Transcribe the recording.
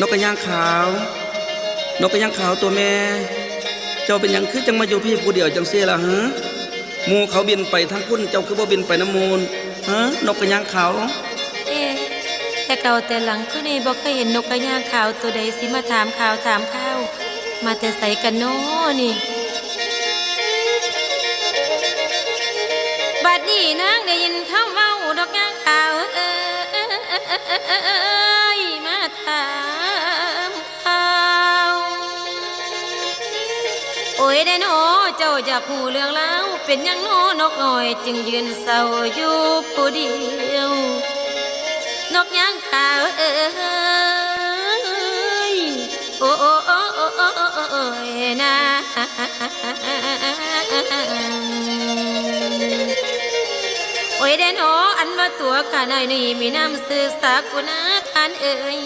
นกกระย่างขาว นกกระย่างขาวตัวแม่ เจ้าเป็นยังคือจังมาอยู่พี่ผู้เดียวจังเสียละฮะหมูเขาบินไปทั้งพุ่นเจ้าคือบ่บินไปน้ำมูลฮะนกกระย่างขาวเอ๊แต่เก่าแต่หลังคือนี่บ่เคยเห็นนกกระย่างขาวตัวใดสิมาถามข่าวถามข้าว มาแต่ใส่กันโน้นี่บัดนี้นางได้ยินคำเว้าดอกย่างขาว โอ้ยได้โนเจ้าจะผู้เรื่องแล้วเป็นยังโนนกน้อย จึงยืนเศร้าอยู่ผู้เดียว นกย่างขาวเอ้ยโอ้โอ้โอ้โอ้โอ้โอ้โอ้ยนะโอ้ยเดนโออันว่าตัวข้าน้อยนี่มีน้ำสื่อสากุณาทานเอ้ย